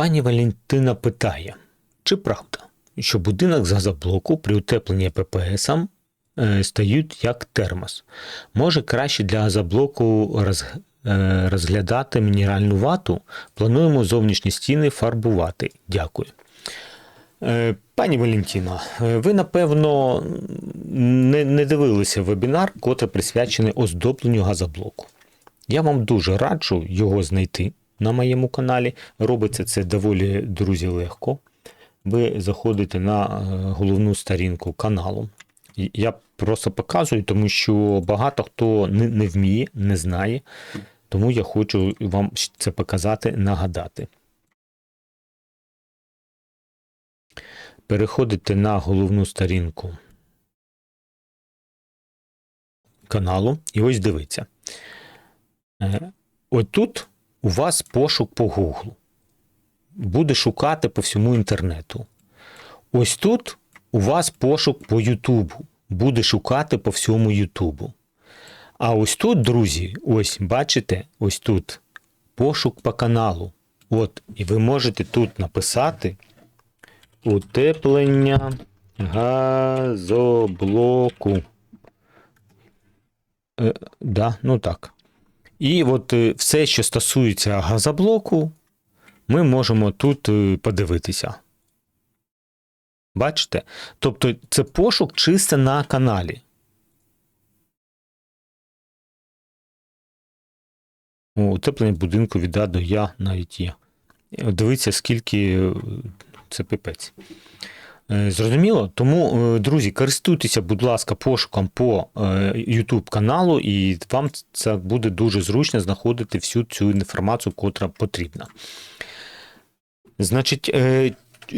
Пані Валентина питає, чи правда, що будинок з газоблоку при утепленні ППСом е, стають як термос? Може краще для газоблоку роз, е, розглядати мінеральну вату? Плануємо зовнішні стіни фарбувати. Дякую. Е, Пані Валентіно, ви напевно не, не дивилися вебінар, котрий присвячений оздобленню газоблоку. Я вам дуже раджу його знайти на моєму каналі. Робиться це доволі друзі легко. Ви заходите на е, головну сторінку каналу. Я просто показую, тому що багато хто не, не вміє, не знає. Тому я хочу вам це показати, нагадати. Переходите на головну сторінку каналу, і ось дивіться. Е, Отут у вас пошук по Google. Буде шукати по всьому інтернету. Ось тут у вас пошук по Ютубу. Буде шукати по всьому Ютубу. А ось тут, друзі, ось бачите, ось тут пошук по каналу. От, і ви можете тут написати утеплення газоблоку. Е, да, ну так. І от е, все, що стосується газоблоку, ми можемо тут е, подивитися. Бачите? Тобто це пошук чисто на каналі. О, утеплення будинку від А до Я навіть є. Дивіться, скільки е, це пипець. Е, Зрозуміло? Тому, е, друзі, користуйтеся, будь ласка, пошуком по е, YouTube каналу, і вам це буде дуже зручно знаходити всю цю інформацію, котра потрібна. Значить,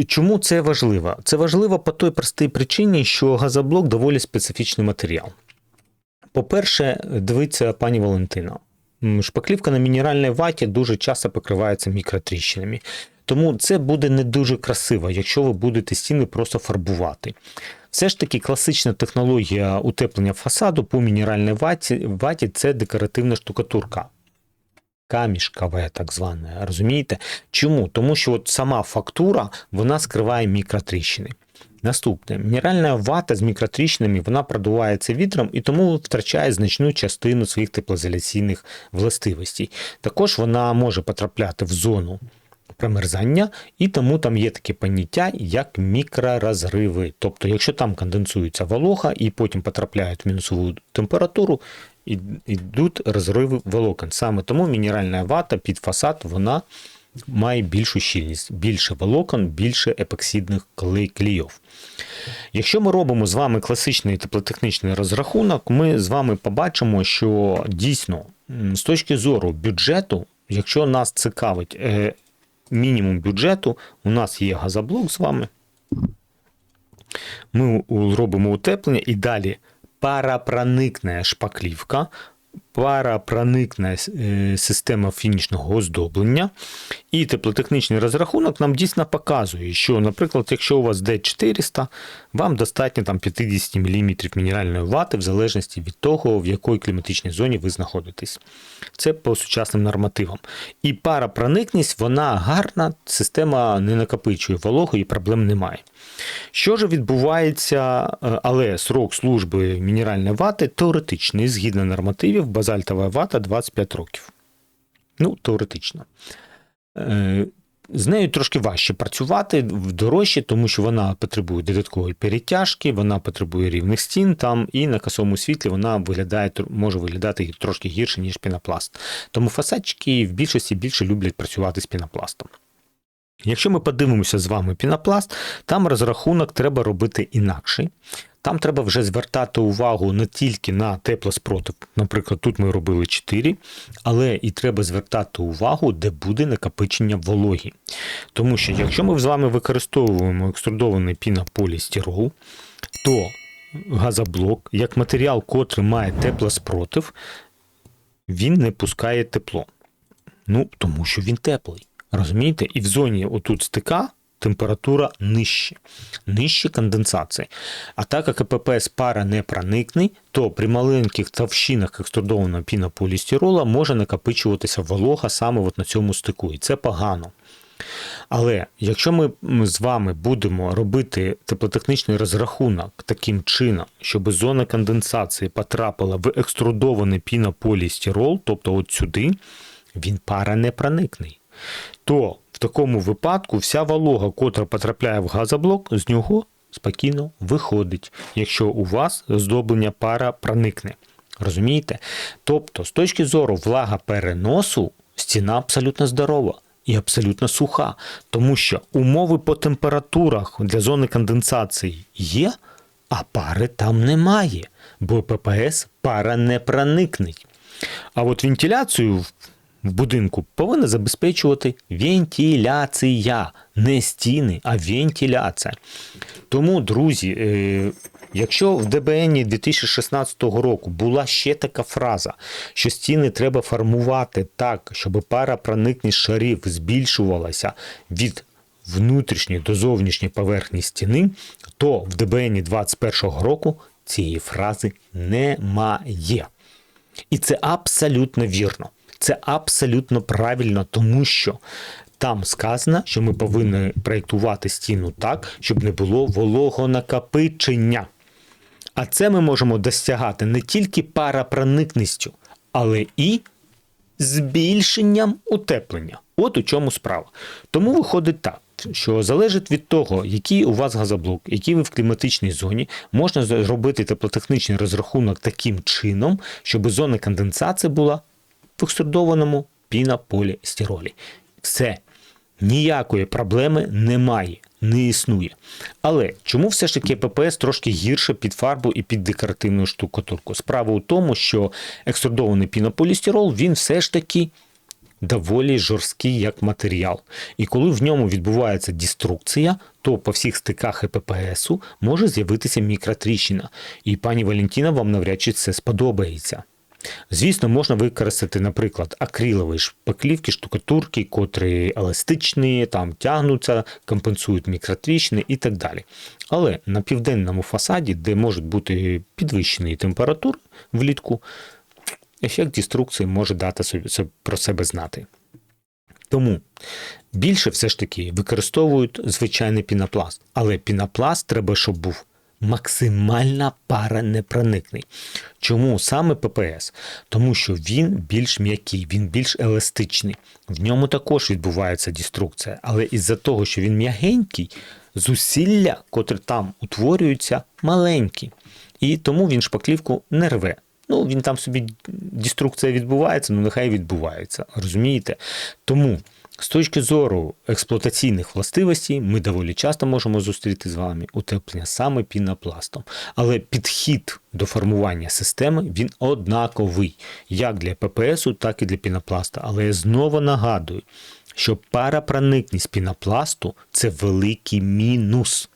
чому це важливо? Це важливо по той простій причині, що газоблок доволі специфічний матеріал. По-перше, дивіться, пані Валентина, шпаклівка на мінеральній ваті дуже часто покривається мікротріщинами. Тому це буде не дуже красиво, якщо ви будете стіни просто фарбувати. Все ж таки, класична технологія утеплення фасаду по мінеральній ваті, ваті це декоративна штукатурка. Камішкове, так зване, розумієте? Чому? Тому що от сама фактура вона скриває мікротріщини. Наступне, мінеральна вата з мікротріщинами вона продувається вітром і тому втрачає значну частину своїх теплоізоляційних властивостей. Також вона може потрапляти в зону промерзання, і тому там є таке поняття, як мікророзриви. Тобто, якщо там конденсується волога і потім потрапляють в мінусову температуру, йдуть розриви волокон. Саме тому мінеральна вата під фасад вона має більшу щільність, більше волокон, більше епоксидних клей- клейов. Якщо ми робимо з вами класичний теплотехнічний розрахунок, ми з вами побачимо, що дійсно з точки зору бюджету, якщо нас цікавить е, мінімум бюджету, у нас є газоблок з вами. Ми робимо утеплення і далі парапроникне шпаклівка, парапроникне е, система фінішного оздоблення. І теплотехнічний розрахунок нам дійсно показує, що, наприклад, якщо у вас D400, вам достатньо там 50 мм мінеральної вати, в залежності від того, в якій кліматичній зоні ви знаходитесь. Це по сучасним нормативам. І парапроникність, вона гарна, система не накопичує вологу і проблем немає. Що ж відбувається, е, але срок служби мінеральної вати теоретичний, згідно нормативів, базальтова вата 25 років. Ну, теоретично. Е, З нею трошки важче працювати, дорожче, тому що вона потребує додаткової перетяжки, вона потребує рівних стін там, і на косому світлі вона виглядає, може виглядати трошки гірше, ніж пінопласт. Тому фасадчики в більшості більше люблять працювати з пінопластом. Якщо ми подивимося з вами пінопласт, там розрахунок треба робити інакший. Там треба вже звертати увагу не тільки на теплоспротив. Наприклад, тут ми робили 4, але і треба звертати увагу, де буде накопичення вологі. Тому що якщо ми з вами використовуємо екструдований пінополістирол, то газоблок, як матеріал, котрий має теплоспротив, він не пускає тепло. Ну, тому що він теплий. Розумієте? І в зоні отут стика температура нижче, нижче конденсації. А так як ППС пара не проникне, то при маленьких товщинах екструдованого пінополістирола може накопичуватися волога саме от на цьому стику. І це погано. Але якщо ми з вами будемо робити теплотехнічний розрахунок таким чином, щоб зона конденсації потрапила в екструдований пінополістирол, тобто от сюди, він паранепроникний, то в такому випадку вся волога, котра потрапляє в газоблок, з нього спокійно виходить, якщо у вас здоблення пара проникне. Розумієте? Тобто, з точки зору влагопереносу, стіна абсолютно здорова і абсолютно суха, тому що умови по температурах для зони конденсації є, а пари там немає, бо ППС пара не проникнеть. А от вентиляцію в- будинку повинна забезпечувати вентиляція, не стіни, а вентиляція. Тому, друзі, е, якщо в ДБН 2016 року була ще така фраза, що стіни треба формувати так, щоб пара проникність шарів збільшувалася від внутрішньої до зовнішньої поверхні стіни, то в ДБН 2021 року цієї фрази немає. І це абсолютно вірно. Це абсолютно правильно, тому що там сказано, що ми повинні проєктувати стіну так, щоб не було вологонакопичення. А це ми можемо досягати не тільки парапроникністю, але і збільшенням утеплення. От у чому справа. Тому виходить так, що залежить від того, який у вас газоблок, який ви в кліматичній зоні, можна зробити теплотехнічний розрахунок таким чином, щоб зона конденсації була в екструдованому пінополістиролі. Все. Ніякої проблеми немає, не існує. Але чому все ж таки ППС трошки гірше під фарбу і під декоративну штукатурку? Справа у тому, що екструдований пінополістирол він все ж таки доволі жорсткий як матеріал. І коли в ньому відбувається деструкція, то по всіх стиках ЕППСу може з'явитися мікротріщина. І пані Валентіна вам навряд чи це сподобається. Звісно, можна використати, наприклад, акрилові шпаклівки, штукатурки, котрі еластичні, там тягнуться, компенсують мікротріщини і так далі. Але на південному фасаді, де можуть бути підвищені температури влітку, ефект деструкції може дати про себе знати. Тому більше все ж таки використовують звичайний пінопласт, але пінопласт треба, щоб був максимально паранепроникний. Чому саме ППС? Тому що він більш м'який, він більш еластичний. В ньому також відбувається деструкція, але із-за того, що він м'ягенький, зусилля, котрі там утворюються, маленькі. І тому він шпаклівку не рве. Ну, він там собі деструкція відбувається, ну нехай відбувається. Розумієте? Тому з точки зору експлуатаційних властивостей, ми доволі часто можемо зустріти з вами утеплення саме пінопластом. Але підхід до формування системи він однаковий як для ППСу, так і для пінопласта. Але я знову нагадую, що парапроникність пінопласту це великий мінус.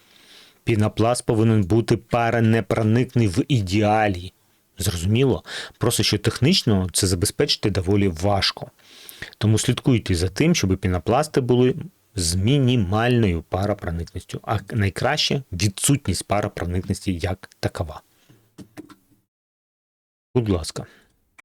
Пінопласт повинен бути паранепроникний в ідеалі. Зрозуміло? Просто що технічно це забезпечити доволі важко. Тому слідкуйте за тим, щоб пінопласти були з мінімальною парапроникністю, а найкраще відсутність парапроникності як такова. Будь ласка.